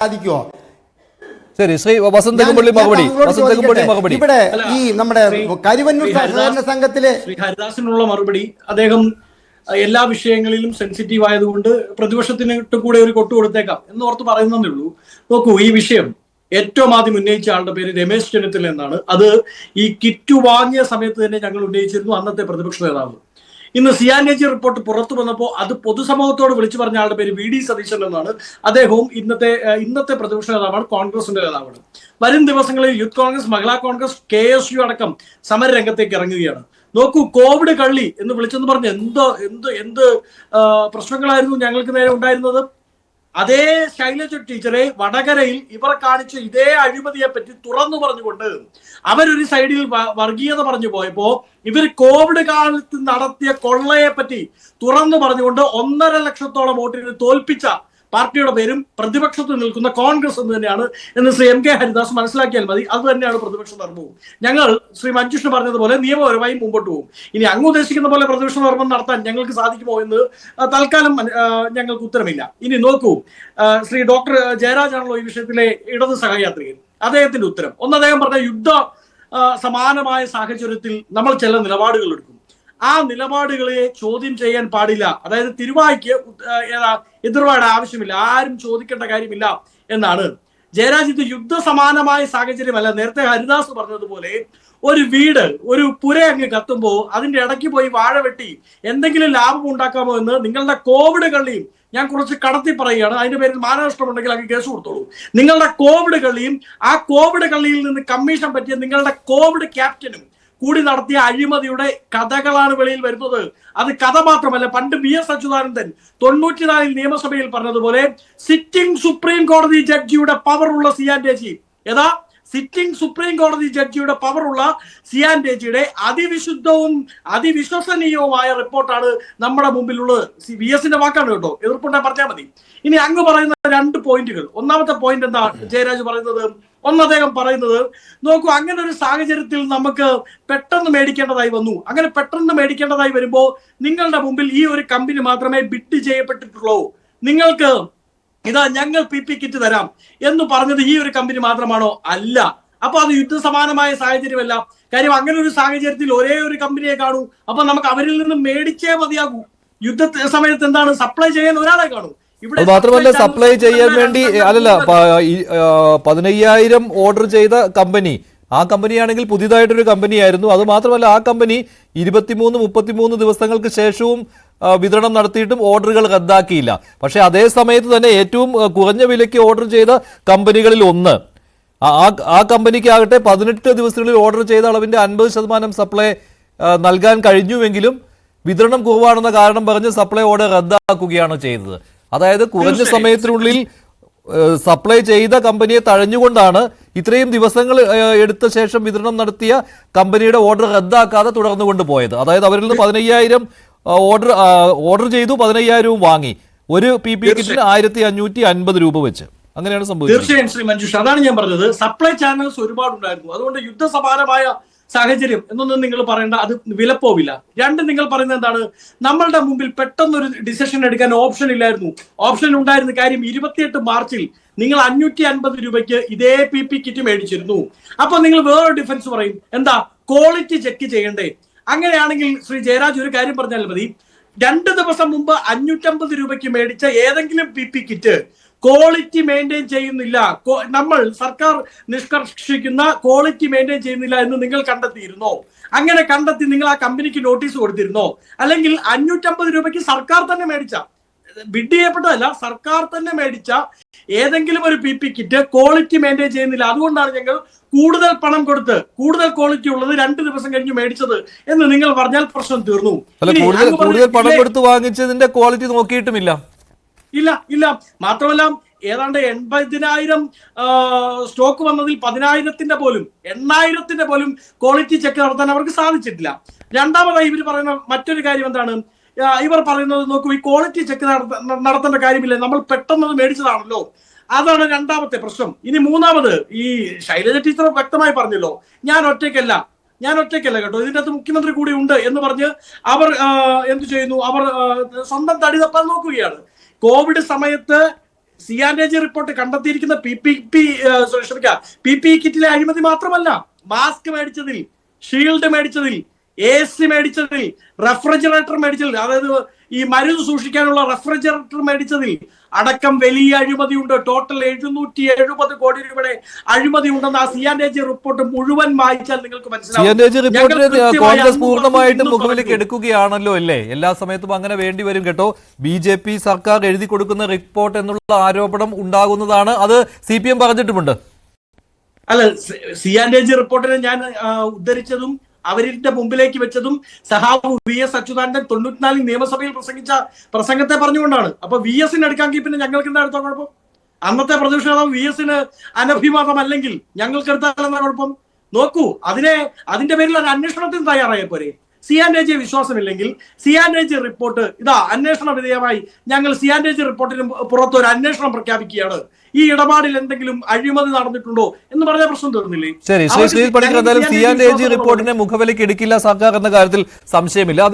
സാധിക്കുമോ ശരി ശ്രീ വസന്തകുമ്പള്ളി മറുപടി വസന്തകുമ്പള്ളി മറുപടി. ഇവിടെ ഈ നമ്മുടെ കരുവന്നൂർ സഹകരണ സംഘത്തിലെ ശ്രീ ഹരിദാസിനുള്ള മറുപടി. അദ്ദേഹം എല്ലാ വിഷയങ്ങളിലും സെൻസിറ്റീവ് ആയതുകൊണ്ട് പ്രതിപക്ഷത്തിന് കൂടെ ഒരു കൊട്ടു കൊടുത്തേക്കാം എന്ന് ഓർത്ത് പറയുന്നതേ ഉള്ളൂ. നോക്കൂ ഈ വിഷയം ഏറ്റവും ആദ്യം ഉന്നയിച്ച ആളുടെ പേര് രമേശ് ചെന്നിത്തല എന്നാണ്. അത് ഈ കിറ്റ് വാങ്ങിയ സമയത്ത് തന്നെ ഞങ്ങൾ ഉന്നയിച്ചിരുന്നു അന്നത്തെ പ്രതിപക്ഷ നേതാവ്. ഇന്ന് സിയാനേജി റിപ്പോർട്ട് പുറത്തു വന്നപ്പോൾ അത് പൊതുസമൂഹത്തോട് വിളിച്ചു പറഞ്ഞ ആളുടെ പേര് വി ഡി സതീശൻ എന്നാണ്. അദ്ദേഹവും ഇന്നത്തെ ഇന്നത്തെ പ്രതിപക്ഷ നേതാവാണ് കോൺഗ്രസിന്റെ നേതാവാണ്. വരും ദിവസങ്ങളിൽ youth Congress Mahila Congress K S U അടക്കം സമര രംഗത്തേക്ക് ഇറങ്ങുകയാണ്. നോക്കൂ കോവിഡ് കള്ളി എന്ന് വിളിച്ചെന്ന് പറഞ്ഞ് എന്തോ എന്ത് എന്ത് പ്രശ്നങ്ങളായിരുന്നു ഞങ്ങൾക്ക് നേരെ ഉണ്ടായിരുന്നത്? അതേ ശൈലജ ടീച്ചറെ വടകരയിൽ ഇവർ കാണിച്ച ഇതേ അഴിമതിയെ പറ്റി തുറന്നു പറഞ്ഞുകൊണ്ട് അവരൊരു സൈഡിൽ വർഗീയത പറഞ്ഞു പോയപ്പോ ഇവർ കോവിഡ് കാലത്ത് നടത്തിയ കൊള്ളയെ പറ്റി തുറന്നു പറഞ്ഞുകൊണ്ട് ഒന്നര ലക്ഷത്തോളം വോട്ടിന് തോൽപ്പിച്ച പാർട്ടിയുടെ പേരും പ്രതിപക്ഷത്ത് നിൽക്കുന്ന കോൺഗ്രസ് എന്ന് തന്നെയാണ് എന്ന് ശ്രീ എം കെ ഹരിദാസ് മനസ്സിലാക്കിയാൽ മതി. അത് തന്നെയാണ് പ്രതിപക്ഷ ധർമ്മവും. ഞങ്ങൾ ശ്രീ മഞ്ജുഷ്ണ പറഞ്ഞതുപോലെ നിയമപരമായി മുമ്പോട്ട് പോകും. ഇനി അങ്ങ് ഉദ്ദേശിക്കുന്ന പോലെ പ്രതിപക്ഷ ധർമ്മം നടത്താൻ ഞങ്ങൾക്ക് സാധിക്കുമോ എന്ന് തൽക്കാലം ഞങ്ങൾക്ക് ഉത്തരമില്ല. ഇനി നോക്കൂ ശ്രീ ഡോക്ടർ ജയരാജാണല്ലോ ഈ വിഷയത്തിലെ ഇടത് സഹയാത്രികൻ. അദ്ദേഹത്തിന്റെ ഉത്തരം. ഒന്ന് അദ്ദേഹം പറഞ്ഞ യുദ്ധ സമാനമായ സാഹചര്യത്തിൽ നമ്മൾ ചില നിലപാടുകൾ എടുക്കും. ആ നിലപാടുകളെ ചോദ്യം ചെയ്യാൻ പാടില്ല. അതായത് തിരുവായ്ക്ക് ഏതാ എതിർവാട് ആവശ്യമില്ല. ആരും ചോദിക്കേണ്ട കാര്യമില്ല എന്നാണ്. ജയരാജിത്ത് യുദ്ധസമാനമായ സാഹചര്യമല്ല. നേരത്തെ ഹരിദാസ് പറഞ്ഞതുപോലെ ഒരു വീട് ഒരു പുര അങ്ങ് കത്തുമ്പോൾ അതിന്റെ ഇടയ്ക്ക് പോയി വാഴ വെട്ടി എന്തെങ്കിലും ലാഭം ഉണ്ടാക്കാമോ എന്ന് നിങ്ങളുടെ കോവിഡ് കള്ളിയും ഞാൻ കുറച്ച് കടത്തി പറയുകയാണ്. അതിന്റെ പേരിൽ മാനനഷ്ടമുണ്ടെങ്കിൽ അങ്ങ് കേസ് കൊടുത്തോളൂ. നിങ്ങളുടെ കോവിഡ് കള്ളിയും ആ കോവിഡ് കളിയിൽ നിന്ന് കമ്മീഷൻ പറ്റിയ നിങ്ങളുടെ കോവിഡ് ക്യാപ്റ്റനും കൂടി നടത്തിയ അഴിമതിയുടെ കഥകളാണ് വെളിയിൽ വരുന്നത്. അത് കഥ മാത്രമല്ല പണ്ട് ബി എസ് അച്യുതാനന്ദൻ തൊണ്ണൂറ്റിനാലിൽ നിയമസഭയിൽ പറഞ്ഞതുപോലെ സിറ്റിംഗ് സുപ്രീം കോടതി ജഡ്ജിയുടെ പവർ പവറുള്ള സിയാൻ രേജി ഏതാ? സിറ്റിംഗ് സുപ്രീം കോടതി ജഡ്ജിയുടെ പവറുള്ള സിയാൻ രേജിയുടെ അതിവിശുദ്ധവും അതിവിശ്വസനീയവുമായ റിപ്പോർട്ടാണ് നമ്മുടെ മുമ്പിലുള്ളത്. വി എസിന്റെ വാക്കാണ് കേട്ടോ. എതിർപ്പുണ്ടെ പറഞ്ഞാൽ മതി. ഇനി അങ്ങ് പറയുന്ന രണ്ട് പോയിന്റുകൾ. ഒന്നാമത്തെ പോയിന്റ് എന്താ? ജയരാജ് പറയുന്നത് ഒന്ന് അദ്ദേഹം പറയുന്നത് നോക്കൂ അങ്ങനെ ഒരു സാഹചര്യത്തിൽ നമുക്ക് പെട്ടെന്ന് മേടിക്കേണ്ടതായി വന്നു. അങ്ങനെ പെട്ടെന്ന് മേടിക്കേണ്ടതായി വരുമ്പോൾ നിങ്ങളുടെ മുമ്പിൽ ഈ ഒരു കമ്പനി മാത്രമേ ബിഡ് ചെയ്യപ്പെട്ടിട്ടുള്ളൂ. നിങ്ങൾക്ക് ഇതാ ഞങ്ങൾ പി പി കിറ്റ് തരാം എന്ന് പറഞ്ഞത് ഈ ഒരു കമ്പനി മാത്രമാണോ? അല്ല. അപ്പൊ അത് യുദ്ധസമാനമായ സാഹചര്യമല്ല. കാര്യം അങ്ങനെ ഒരു സാഹചര്യത്തിൽ ഒരേ ഒരു കമ്പനിയെ കാണൂ. അപ്പൊ നമുക്ക് അവരിൽ നിന്ന് മേടിച്ചേ മതിയാകൂ. യുദ്ധ സമയത്ത് എന്താണ്? സപ്ലൈ ചെയ്യാൻ ഒരാളെ കാണൂ. അത് മാത്രമല്ല സപ്ലൈ ചെയ്യാൻ വേണ്ടി അല്ലല്ല പതിനയ്യായിരം ഓർഡർ ചെയ്ത കമ്പനി. ആ കമ്പനിയാണെങ്കിൽ പുതിയതായിട്ടൊരു കമ്പനിയായിരുന്നു. അത് മാത്രമല്ല ആ കമ്പനി ഇരുപത്തിമൂന്ന് മുപ്പത്തിമൂന്ന് ദിവസങ്ങൾക്ക് ശേഷവും വിതരണം നടത്തിയിട്ടും ഓർഡറുകൾ റദ്ദാക്കിയില്ല. പക്ഷേ അതേ സമയത്ത് തന്നെ ഏറ്റവും കുറഞ്ഞ വിലയ്ക്ക് ഓർഡർ ചെയ്ത കമ്പനികളിൽ ഒന്ന്. ആ- ആ കമ്പനിക്കാകട്ടെ പതിനെട്ട് ദിവസങ്ങളിൽ ഓർഡർ ചെയ്ത അളവിന്റെ അൻപത് ശതമാനം സപ്ലൈ നൽകാൻ കഴിഞ്ഞുവെങ്കിലും വിതരണം കുറവാണെന്ന കാരണം പറഞ്ഞ് സപ്ലൈ ഓർഡർ റദ്ദാക്കുകയാണ് ചെയ്തത്. അതായത് കുറഞ്ഞ സമയത്തിനുള്ളിൽ സപ്ലൈ ചെയ്ത കമ്പനിയെ തഴഞ്ഞുകൊണ്ടാണ് ഇത്രയും ദിവസങ്ങൾ എടുത്ത ശേഷം വിതരണം നടത്തിയ കമ്പനിയുടെ ഓർഡർ റദ്ദാക്കാതെ തുടർന്നു കൊണ്ടുപോയത്. അതായത് അവരിൽ നിന്ന് പതിനയ്യായിരം ഓർഡർ ഓർഡർ ചെയ്തു പതിനയ്യായിരവും വാങ്ങി. ഒരു പി പി കിറ്റിന് ആയിരത്തി അഞ്ഞൂറ്റി അൻപത് രൂപ വെച്ച്. അങ്ങനെയാണ് സംഭവിച്ചത്. തീർച്ചയായും ശ്രീ മഞ്ജുഷ് അതാണ് ഞാൻ പറഞ്ഞത്. സപ്ലൈ ചാനൽസ് ഒരുപാടുണ്ടായിരുന്നു. അതുകൊണ്ട് യുദ്ധസമാനമായ സാഹചര്യം എന്നൊന്നും നിങ്ങൾ പറയേണ്ട അത് വിലപ്പോവില്ല. രണ്ട് നിങ്ങൾ പറയുന്നത് എന്താണ്? നമ്മളുടെ മുമ്പിൽ പെട്ടെന്നൊരു ഡിസിഷൻ എടുക്കാൻ ഓപ്ഷൻ ഇല്ലായിരുന്നു. ഓപ്ഷൻ ഉണ്ടായിരുന്ന കാര്യം ഇരുപത്തിയെട്ട് മാർച്ചിൽ നിങ്ങൾ അഞ്ഞൂറ്റി അൻപത് രൂപയ്ക്ക് ഇതേ പി പി കിറ്റ് മേടിച്ചിരുന്നു. അപ്പൊ നിങ്ങൾ വേറൊരു ഡിഫൻസ് പറയും. എന്താ? ക്വാളിറ്റി ചെക്ക് ചെയ്യണ്ടേ. അങ്ങനെയാണെങ്കിൽ ശ്രീ ജയരാജ് ഒരു കാര്യം പറഞ്ഞാൽ മതി. രണ്ട് ദിവസം മുമ്പ് അഞ്ഞൂറ്റമ്പത് രൂപയ്ക്ക് മേടിച്ച ഏതെങ്കിലും P P kit quality maintain ചെയ്യുന്നില്ല. നമ്മൾ സർക്കാർ നിഷ്കർഷിക്കുന്ന ക്വാളിറ്റി മെയിന്റെയിൻ ചെയ്യുന്നില്ല എന്ന് നിങ്ങൾ കണ്ടെത്തിയിരുന്നോ? അങ്ങനെ കണ്ടെത്തി നിങ്ങൾ ആ കമ്പനിക്ക് നോട്ടീസ് കൊടുത്തിരുന്നോ? അല്ലെങ്കിൽ അഞ്ഞൂറ്റമ്പത് രൂപയ്ക്ക് സർക്കാർ തന്നെ മേടിച്ച ബിഡ് ചെയ്യപ്പെട്ടതല്ല സർക്കാർ തന്നെ മേടിച്ച ഏതെങ്കിലും ഒരു P P kit quality maintain ചെയ്യുന്നില്ല. അതുകൊണ്ടാണ് ഞങ്ങൾ കൂടുതൽ പണം കൊടുത്ത് കൂടുതൽ ക്വാളിറ്റി ഉള്ളത് രണ്ട് ദിവസം കഴിഞ്ഞ് മേടിച്ചത് എന്ന് നിങ്ങൾ പറഞ്ഞാൽ പ്രശ്നം തീർന്നു. കൂടുതൽ പണം കൊടുത്ത് വാങ്ങിച്ചതിന്റെ ക്വാളിറ്റി നോക്കിയിട്ടുമില്ല. ഇല്ല ഇല്ല. മാത്രമല്ല ഏതാണ്ട് എൺപതിനായിരം സ്റ്റോക്ക് വന്നതിൽ പതിനായിരത്തിന്റെ പോലും എണ്ണായിരത്തിന്റെ പോലും ക്വാളിറ്റി ചെക്ക് നടത്താൻ അവർക്ക് സാധിച്ചിട്ടില്ല. രണ്ടാമതായി ഇവർ പറയുന്ന മറ്റൊരു കാര്യം എന്താണ്? ഇവർ പറയുന്നത് നോക്കൂ ഈ ക്വാളിറ്റി ചെക്ക് നടത്തേണ്ട കാര്യമില്ല. നമ്മൾ പെട്ടെന്ന് മേടിച്ചതാണല്ലോ. അതാണ് രണ്ടാമത്തെ പ്രശ്നം. ഇനി മൂന്നാമത് ഈ ശൈലജ ടീച്ചർ വ്യക്തമായി പറഞ്ഞല്ലോ ഞാൻ ഒറ്റയ്ക്കല്ല ഞാൻ ഒറ്റയ്ക്കല്ല കേട്ടോ. ഇതിന്റെ അകത്ത് മുഖ്യമന്ത്രി കൂടി ഉണ്ട് എന്ന് പറഞ്ഞ് അവർ എന്തു ചെയ്യുന്നു? അവർ സ്വന്തം തടി തപ്പാൻ നോക്കുകയാണ്. കോവിഡ് സമയത്ത് സി ആൻഡ് ജി റിപ്പോർട്ട് കണ്ടെത്തിയിരിക്കുന്ന പി പി പി ക്ഷമിക്കുക പി പി കിറ്റിലെ അഴിമതി മാത്രമല്ല മാസ്ക് മേടിച്ചതിൽ ഷീൽഡ് മേടിച്ചതിൽ എ സി മേടിച്ചതിൽ റെഫ്രിജറേറ്റർ മേടിച്ചതിൽ അതായത് ഈ മരുന്ന് സൂക്ഷിക്കാനുള്ള റെഫ്രിജറേറ്റർ മേടിച്ചതിൽ അടക്കം വലിയ അഴിമതിയുണ്ട്. ടോട്ടൽ എഴുന്നൂറ്റി എഴുപത് കോടി രൂപയുടെ അഴിമതി ഉണ്ടെന്ന് ആ സി എ ജി റിപ്പോർട്ട് മുഴുവൻ വായിച്ചാൽ നിങ്ങൾക്ക് മനസ്സിലാവും. കോൺഗ്രസ് പൂർണമായിട്ടും മുഖവിലേക്ക് എടുക്കുകയാണല്ലോ അല്ലേ? എല്ലാ സമയത്തും അങ്ങനെ വേണ്ടി വരും കേട്ടോ. ബി ജെ പി സർക്കാർ എഴുതി കൊടുക്കുന്ന റിപ്പോർട്ട് എന്നുള്ള ആരോപണം ഉണ്ടാകുന്നതാണ്. അത് സി പി എം പറഞ്ഞിട്ടുമുണ്ട്. അല്ല സി ആൻഡ് ജി റിപ്പോർട്ടിനെ ഞാൻ ഉദ്ധരിച്ചതും അവരിന്റെ മുമ്പിലേക്ക് വെച്ചതും സഹാബ് വി എസ് അച്യുതാനന്ദൻ തൊണ്ണൂറ്റിനാലിൽ നിയമസഭയിൽ പ്രസംഗിച്ച പ്രസംഗത്തെ പറഞ്ഞുകൊണ്ടാണ്. അപ്പൊ വി എസിന് എടുക്കാമെങ്കിൽ പിന്നെ ഞങ്ങൾക്ക് എന്താ എടുത്താൽ കുഴപ്പം? അന്നത്തെ പ്രതിപക്ഷ നേതാവ് വി എസിന് അനഭിമതമല്ലെങ്കിൽ ഞങ്ങൾക്ക് എടുത്താൽ എന്താ കുഴപ്പം? നോക്കൂ അതിനെ അതിന്റെ പേരിൽ ഒരു അന്വേഷണത്തിന് തയ്യാറായ പോരെ. സി ആൻഡ് ജി വിശ്വാസമില്ലെങ്കിൽ സി ആൻഡ് ജി റിപ്പോർട്ട് ഇതാ അന്വേഷണ വിധേയമായി ഞങ്ങൾ സി ആൻഡ് ജി റിപ്പോർട്ടിന് പുറത്ത് ഒരു അന്വേഷണം പ്രഖ്യാപിക്കുകയാണ്. ഈ ഇടപാടിൽ എന്തെങ്കിലും അഴിമതി നടന്നിട്ടുണ്ടോ എന്ന് പറഞ്ഞ പ്രശ്നം തീർന്നില്ലേ? ശരി ശ്രീ പണിക്കർ എന്തായാലും C CNA and A G റിപ്പോർട്ടിനെ മുഖവിലേക്ക് എടുക്കില്ല സർക്കാർ എന്ന കാര്യത്തിൽ സംശയമില്ല.